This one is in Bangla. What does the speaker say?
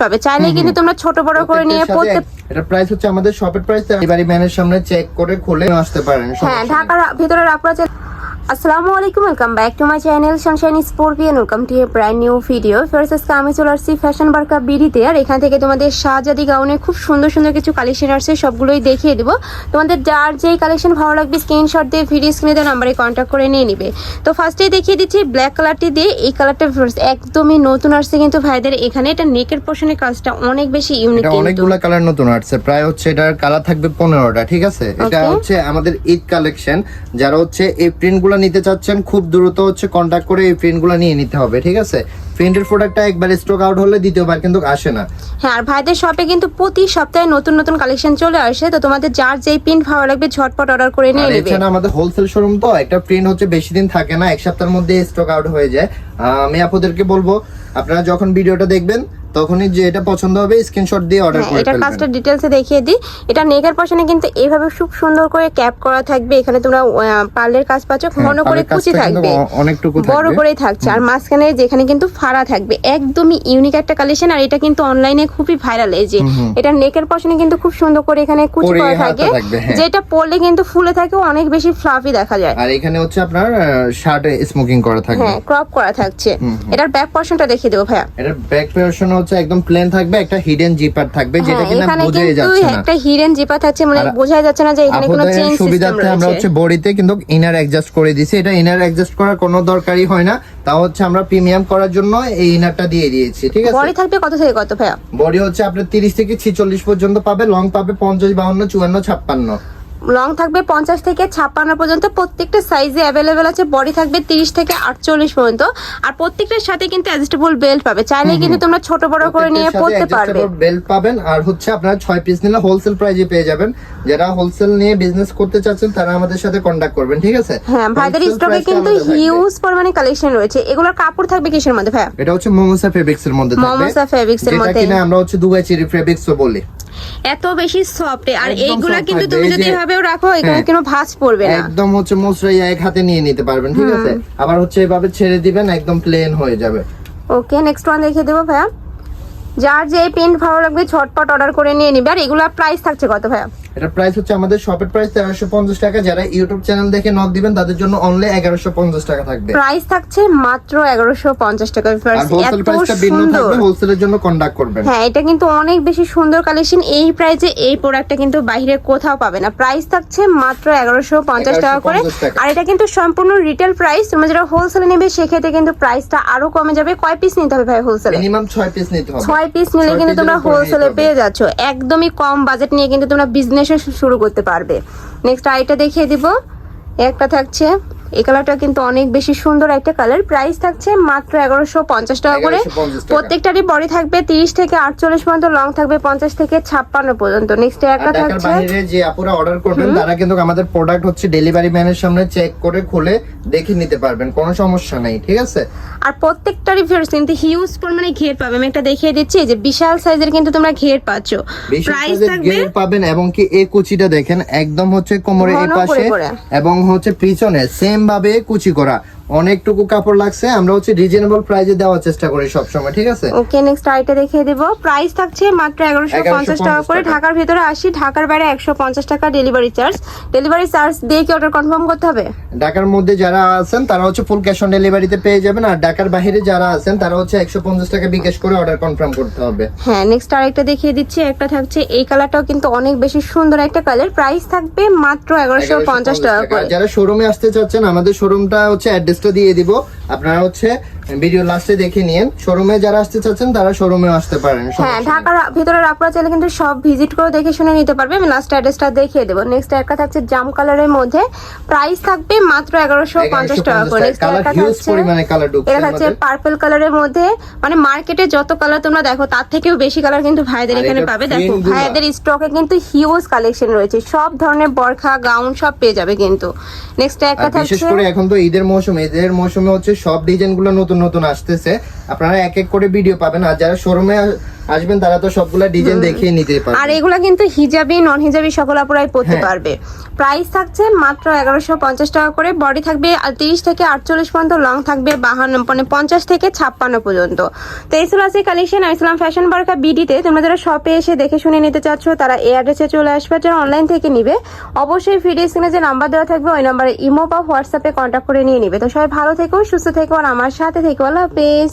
পাবে। চাইলে কিন্তু তোমরা ছোট বড় করে নিয়ে পড়তে এটা প্রাইস হচ্ছে আমাদের শপের প্রাইস এবারে ম্যানের সামনে চেক করে খুলে আসতে পারেন হ্যাঁ ঢাকার ভিতরে আপনারা আসসালামু আলাইকুম welcome back to my channel sunshine স্পোর্পিয়ান welcome to a brand new video first আজকে আমি চলে আসছি ফ্যাশন বার্কা বিডিতে আর এখান থেকে তোমাদের শাহজাদি গাউনে খুব সুন্দর সুন্দর কিছু কালেকশন আসছে সবগুলোই দেখিয়ে দেবো। তোমাদের যার যেই কালেকশন ভালো লাগবে স্ক্রিনশট দিয়ে ভিডিও স্ক্রিনে দেওয়া নাম্বারে কন্ট্যাক্ট করে নিয়ে নিবে। তো ফার্স্টেই দেখিয়ে দিচ্ছি ব্ল্যাক কালারটি দিয়ে এই কালারটা একদমই নতুন আসছে কিন্তু ভাইদের এখানে। এটা নেকের পোর্শনের কাজটা অনেক বেশি ইউনিক অনেকগুলো কালার নতুন আসছে প্রায় হচ্ছে এটার কালার থাকবে পনেরোটা ঠিক আছে? এটা হচ্ছে আমাদের ঈদ কালেকশন যারা হচ্ছে এই প্রিন্টগুলো নিতে চাচ্ছেন খুব দ্রুত হচ্ছে কন্ট্যাক্ট করে এই প্রিন্টগুলো নিয়ে নিতে হবে ঠিক আছে? প্রিন্টের প্রোডাক্টটা একবার স্টক আউট হলে দ্বিতীয়বার কিন্তু আসে না। হ্যাঁ আর ভাইদের শপে কিন্তু প্রতি সপ্তাহে নতুন নতুন কালেকশন চলে আসে তো তোমাদের যার যেই প্রিন্ট ভালো লাগবে ঝটপট অর্ডার করে নিয়ে নেবে। এছাড়া আমাদের হোলসেল শোরুম তো একটা প্রিন্ট হচ্ছে বেশি দিন থাকে না এক সপ্তাহের মধ্যে স্টক আউট হয়ে যায়। আমি আপনাদেরকে বলব আপনারা যখন ভিডিওটা দেখবেন তখনই যে এটা পছন্দ হবে স্ক্রিনশট দিয়ে অর্ডার হ্যাঁ করে এটার ফেলবেন। কাজটা ডিটেলসে দেখিয়ে দিই। এটা নেকের পশনে কিন্তু এইভাবে খুব সুন্দর করে ক্যাপ করা থাকবে। এখানে তোমরা পার্লের কাজ পাচ্ছ হ্যাঁ, ঘন করে কুচি থাকবে। অনেকটুকু বড় করেই থাকছে। আর মাঝখানে যেখানে কিন্তু ফাড়া থাকবে। একদমই ইউনিক একটা কালেকশন আর এটা কিন্তু অনলাইনে খুবই ভাইরাল এই যে এটা নেকের পশনে কিন্তু খুব সুন্দর করে এখানে কুচি করা থাকে। হ্যাঁ। যেটা পরলে কিন্তু ফুলে থাকে অনেক বেশি ফ্লাফি দেখা যায়। আর এখানে হচ্ছে আপনার শার্ট স্মোকিং করা থাকবে। হ্যাঁ ক্রপ করা থাকছে। এটার ব্যাক পোর্শনটা দেখিয়ে দেবো ভাইয়া। এটা ব্যাক পোর্শন হচ্ছে একদম প্লেন থাকবে একটা হিডেন জিপার থাকবে যেটা হ্যাঁ কিনা বোঝাই যাচ্ছে না। একটা হিডেন জিপা থাকছে মানে বোঝাই যাচ্ছে না যে এখানে কোনো চেইন সিস্টেম আমরা হচ্ছে বডিতে কিন্তু ইনার অ্যাডজাস্ট করে দিছি এটা ইনার অ্যাডজাস্ট করার কোনো দরকারই হয় না। তাও হচ্ছে আমরা প্রিমিয়াম করার জন্য এই ইনারটা দিয়ে দিয়েছি ঠিক আছে? বডি থাকবে কত থেকে কত ভাইয়া? বডি হচ্ছে আপনার তিরিশ থেকে ছিচল্লিশ পর্যন্ত পাবে লং পাবে পঞ্চাশ বাউন্ন চুয়ান্ন ছাপ্পান্ন। লং থাকবে পঞ্চাশ থেকে ছাপ্পান্ন পর্যন্ত। প্রত্যেকটা সাইজে অ্যাভেলেবেল আছে বডি থাকবে তিরিশ থেকে আটচল্লিশ পর্যন্ত। আর প্রত্যেকটার সাথে কিন্তু অ্যাডজাস্টেবল বেল্ট পাবে। চাইলে কিন্তু তোমরা ছোট বড় করে নিয়ে পড়তে পারবে। বেল্ট পাবেন। আর হচ্ছে আপনারা ছয় পিস নিলে হোলসেল প্রাইজে পেয়ে যাবেন। যারা হোলসেল নিয়ে বিজনেস করতে চাচ্ছেন তারা আমাদের সাথে কন্ট্যাক্ট করবেন ঠিক আছে? হ্যাঁ ভাইদের স্টকে কিন্তু। হিউজ পরিমাণে কালেকশন রয়েছে। এগুলোর কাপড় থাকবে কিসের মধ্যে ভাইয়া? এটা হচ্ছে মোমোসা ফেব্রিক্স এর মধ্যে থাকবে। মোমোসা fabrics এর মধ্যে। আমরা হচ্ছে দুবাই চেরি ফেব্রিক্স বলি। এত বেশি সফট আর এইগুলা কিন্তু তুমি যদি এভাবেও রাখো এখানে হ্যাঁ। কোনো ভাঁজ পড়বে না। একদম হচ্ছে মোসরাই এক হাতে নিয়ে নিতে পারবেন ঠিক আছে? আবার হচ্ছে এভাবে ছেড়ে দিবেন একদম প্লেন হয়ে যাবে। ওকে নেক্সট ওয়ান দেখিয়ে দেবো ভাইয়া। যার যে পেন্ট ভালো লাগবে ছটপট অর্ডার করে নিয়ে নিবে। আর এগুলা প্রাইস থাকছে কত ভাইয়া? এটা প্রাইস হচ্ছে আমাদের শপের প্রাইস তেরোশো পঞ্চাশ টাকা। যারা ইউটিউব চ্যানেল দেখে নক দিবেন তাদের জন্য অনলি এগারোশো পঞ্চাশ টাকা থাকবে। প্রাইস থাকছে মাত্র এগারোশো পঞ্চাশ টাকা। আর হোলসেল প্রাইসটা ভিন্ন থাকবে হোলসেলের জন্য কন্ট্যাক্ট করবেন। হ্যাঁ এটা কিন্তু অনেক বেশি সুন্দর কালেকশন এই প্রাইসে এই প্রোডাক্টটা কিন্তু বাইরে কোথাও পাবে না। প্রাইস থাকছে মাত্র এগারোশো পঞ্চাশ টাকা করে। আর এটা কিন্তু সম্পূর্ণ রিটেল প্রাইস তোমরা যারা হোলসেলে নেবে সেক্ষেত্রে কিন্তু প্রাইসটা আরও কমে যাবে। কয় পিস নিতে হবে ভাই হোলসেলে মিনিমাম ছয় পিস নিতে হবে। ছয় পিস নিলে কিন্তু তোমরা হোলসেলে পেয়ে যাচ্ছ। একদমই কম বাজেট নিয়ে কিন্তু তোমরা বিজনেস শুরু করতে পারবে। নেক্সট আইটা দেখিয়ে দিব। একটা থাকছে এই কালারটা কিন্তু অনেক বেশি সুন্দর একটা কালার। প্রাইস থাকছে মাত্র এগারোশো পঞ্চাশ টাকা করে। প্রত্যেকটারই বডি থাকবে তিরিশ থেকে আটচল্লিশ পর্যন্ত লং থাকবে পঞ্চাশ থেকে ছাপ্পান্ন পর্যন্ত। নেক্সট একটা থাকছে। যে আপুরা অর্ডার করবেন তারা কিন্তু আমাদের প্রোডাক্ট হচ্ছে ডেলিভারি ম্যানের সামনে চেক করে খুলে দেখে নিতে পারবেন কোনো সমস্যা নেই ঠিক আছে? আর প্রত্যেকটারই ফিয়ার্স কিন্তু হিউজ পরিমাণে ঘের পাবে। আমি একটা দেখিয়ে দিচ্ছি যে বিশাল সাইজের কিন্তু তোমরা ঘের পাচ্ছ। প্রাইস থাকবে গের পাবেন এবং কি এই কুচিটা দেখেন একদম হচ্ছে কোমরে এই পাশে এবং হচ্ছে পিছনে সেম ভাবে কুচি করা। অনেকটুকু কাপড় লাগছে আমরা হচ্ছে রিজনেবল প্রাইজে দেওয়ার চেষ্টা করি সব সময় ঠিক আছে? ওকে নেক্সট আইটা দেখিয়ে দেবো। প্রাইস থাকছে মাত্র এগারোশো পঞ্চাশ টাকা করে। ঢাকার ভিতরে আসি ঢাকার বাইরে একশো পঞ্চাশ টাকা ডেলিভারি চার্জ ডেলিভারি চার্জ দিয়ে কি অর্ডার কনফার্ম করতে হবে? ঢাকার মধ্যে যারা আছেন তারা হচ্ছে ফুল ক্যাশ অন ডেলিভারিতে পেয়ে যাবেন আর ঢাকার বাইরে যারা আছেন তারা হচ্ছে একশো পঞ্চাশ টাকা বিকাশ করে অর্ডার কনফার্ম করতে হবে। হ্যাঁ নেক্সট আরেকটা দেখিয়ে দিচ্ছি। একটা থাকছে এই কালারটাও কিন্তু অনেক বেশি সুন্দর একটা কালার প্রাইস থাকবে মাত্র এগারোশো পঞ্চাশ টাকা করে। যারা শোরুমে আসতে চাচ্ছেন আমাদের শোরুমটা হচ্ছে অ্যাড্রেসটা দিয়ে দিব। আপনারা হচ্ছে ভিডিও লাস্টে দেখে নিন শোরুমে যারা আসতে চাচ্ছেন তারা শোরুমে আসতে পারেন। হ্যাঁ ঢাকার ভিতরে আপনারা চাইলে কিন্তু সব ভিজিট করে দেখে শুনে নিতে পারবে। আমি লাস্ট অ্যাড্রেসটা দেখিয়ে দেবো। নেক্সট একটা থাকছে জাম কালারের মধ্যে। প্রাইস থাকবে মাত্র এগারোশো পঞ্চাশ টাকা করে। নেক্সট একটা থাকছে এটা থাকছে পার্পল কালারের মধ্যে। মানে মার্কেটে যত কালার তোমরা দেখো তার থেকেও বেশি কালার কিন্তু ভাইদের এখানে পাবে। দেখো ভাইদের স্টকে কিন্তু হিউজ কালেকশন রয়েছে। সব ধরনের বরখা গাউন সব পেয়ে যাবে কিন্তু। নেক্সট একটা আর বিশেষ করে এখন তো ঈদের মৌসুম। ঈদের মৌসুমে হচ্ছে সব ডিজাইনগুলো নতুন নতুন আসতেছে। আপনারা এক এক করে ভিডিও পাবেন। আর যারা শোরুমে আসবেন তারা তো সবগুলা ডিজাইন দেখিয়ে নিতে আর পারবেন এগুলা কিন্তু হিজাবি নন হিজাবি সকল আপুরাই পড়তে হ্যাঁ। পারবে। প্রাইস থাকছে মাত্র এগারোশো পঞ্চাশ টাকা করে। বডি থাকবে তিরিশ থেকে আটচল্লিশ পর্যন্ত লং থাকবে বাহান্ন মানে পঞ্চাশ থেকে ছাপ্পান্ন পর্যন্ত। তো এই ছিল আজকে কালেকশন ছিলাম ফ্যাশন বার্কা বিডিতে তোমরা যারা শপে এসে দেখে শুনে নিতে চাচ্ছ তারা এই অ্যাড্রেসে চলে আসবে। যারা অনলাইন থেকে নিবে অবশ্যই ভিডিও স্ক্রিনে যে নাম্বার দেওয়া থাকবে ওই নাম্বারে ইমো বা হোয়াটসঅ্যাপে কন্ট্যাক্ট করে নিয়ে নিবে। তো সবাই ভালো থেকো সুস্থ থেকো আর আমার সাথে থেকো। আল্লাহ হাফেজ।